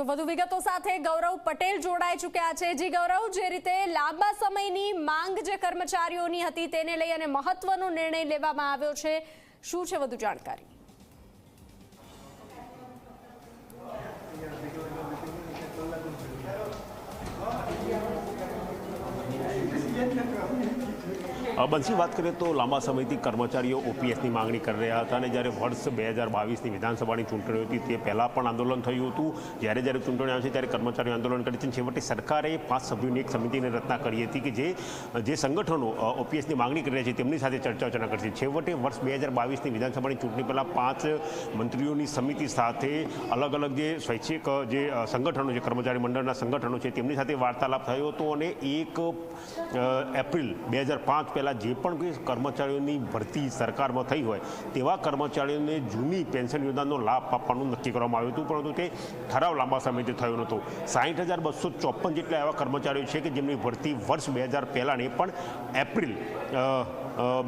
તો વધુ વિગતો સાથે ગૌરવ પટેલ જોડાઈ ચૂક્યા છે. જી ગૌરવ, જે રીતે લાંબા સમયની માંગ જે કર્મચારીઓની હતી તેને લઈ અને મહત્વનો નિર્ણય લેવામાં આવ્યો છે, શું છે વધુ જાણકારી? બંસી વાત કરીએ તો લાંબા સમયથી કર્મચારીઓ ઓપીએસની માંગણી કરી રહ્યા હતા અને જ્યારે વર્ષ બે હજાર બાવીસની વિધાનસભાની ચૂંટણી હતી તે પહેલાં પણ આંદોલન થયું હતું. જ્યારે જ્યારે ચૂંટણી આવશે ત્યારે કર્મચારીઓ આંદોલન કરી છે છેવટે સરકારે પાંચ સભ્યોની એક સમિતિની રચના કરી હતી કે જે જે સંગઠનો ઓપીએસની માંગણી કરી રહ્યા છે તેમની સાથે ચર્ચા વિચારણા કરશે છેવટે વર્ષ બે હજાર બાવીસની વિધાનસભાની ચૂંટણી પહેલાં પાંચ મંત્રીઓની સમિતિ સાથે અલગ અલગ જે સ્વૈચ્છિક જે સંગઠનો છે, કર્મચારી મંડળના સંગઠનો છે તેમની સાથે વાર્તાલાપ થયો હતો અને એક એપ્રિલ બે હજાર પાંચ પહેલાં જે પણ કોઈ કર્મચારીઓની ભરતી સરકારમાં થઈ હોય, તેવા કર્મચારીઓને જૂની પેન્શન યોજનાનો લાભ આપવાનું નક્કી કરવામાં આવ્યું હતું, પરંતુ તે ઠરાવ લાંબા સમયથી થયો નહોતો. સાહીઠ હજાર બસો ચોપન જેટલા એવા કર્મચારીઓ છે કે જેમની ભરતી વર્ષ બે હજાર પહેલાં પણ એપ્રિલ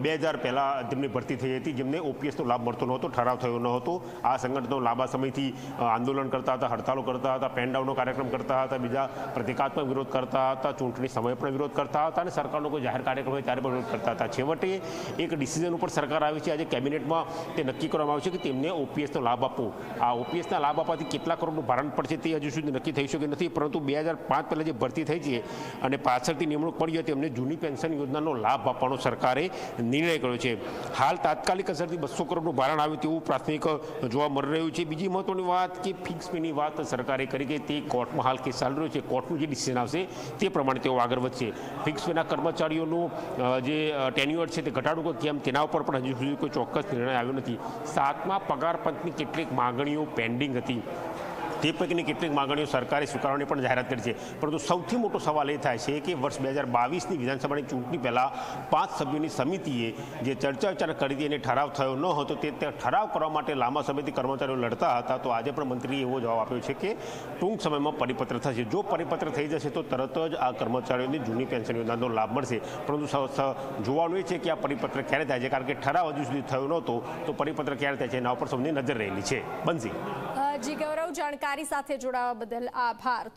બે હજાર પહેલાં જેમની ભરતી થઈ હતી, જેમને ઓપીએસનો લાભ મળતો નહોતો, ઠરાવ થયો ન હતો આ સંગઠનો લાંબા સમયથી આંદોલન કરતા હતા, હડતાલો કરતા હતા પેનડાઉનનો કાર્યક્રમ કરતા હતા, બીજા પ્રતિકાત્મક વિરોધ કરતા હતા, ચૂંટણી સમય પણ વિરોધ કરતા હતા, અને સરકારનો કોઈ જાહેર કાર્યક્રમ હોય ત્યારે પણ વિરોધ કરતા હતા. છેવટે એક ડિસિઝન ઉપર સરકાર આવી છે. આજે કેબિનેટમાં તે નક્કી કરવામાં આવ્યું છે કે તેમને ઓપીએસનો લાભ આપવો. આ ઓપીએસના લાભ આપવાથી કેટલા કરોડનું ભારણ પડશે તે હજુ સુધી નક્કી થઈ શકે નથી પરંતુ બે હજાર પાંચ પહેલાં જે ભરતી થઈ છે અને પાછળથી નિમણૂક પડી હોય તેમને જૂની પેન્શન યોજનાનો લાભ આપવાનો સરકારે નિર્ણય કર્યો છે. હાલ તાત્કાલિક અસરથી બસો કરોડનું ભારણ આવ્યું તેવું પ્રાથમિક જોવા મળી રહ્યું છે. બીજી મહત્વની વાત કે ફિક્સ ફીની વાત સરકારે કરી કે તે કોર્ટમાં હાલ કેસ ચાલી રહ્યો છે. કોર્ટનું જે ડિસિઝન આવશે તે પ્રમાણે તેઓ આગળ વધશે. ફિક્સ ફીના કર્મચારીઓનું અ, જે ટેન્યુઅર છે તે ઘટાડવું કેમ તેના ઉપર પણ હજુ સુધી કોઈ ચોક્કસ નિર્ણય આવ્યો નથી. સાતમા પગાર પંચની કેટલીક માગણીઓ પેન્ડિંગ હતી. તે પૈકીની કેટલીક માંગણીઓ સરકારે સ્વીકારવાની પણ જાહેરાત કરી છે. પરંતુ સૌથી મોટો સવાલ એ થાય છે કે વર્ષ બે હજાર બાવીસની વિધાનસભાની ચૂંટણી પહેલાં પાંચ સભ્યોની સમિતિએ જે ચર્ચા વિચારણા કરી હતી અને ઠરાવ થયો ન હતો તે ઠરાવ કરવા માટે લાંબા સમયથી કર્મચારીઓ લડતા હતા તો આજે પણ મંત્રીએ એવો જવાબ આપ્યો છે કે ટૂંક સમયમાં પરિપત્ર થશે. જો પરિપત્ર થઈ જશે તો તરત જ આ કર્મચારીઓને જૂની પેન્શન યોજનાનો લાભ મળશે. પરંતુ જોવાનું એ છે કે આ પરિપત્ર ક્યારે થાય છે? કારણ કે ઠરાવ હજુ સુધી થયો નહોતો તો પરિપત્ર ક્યારે થાય છે? એના ઉપર સૌની નજર રહેલી છે. અ, જી ગૌરવ જાણકારી સાથે જોડાવા બદલ આભાર.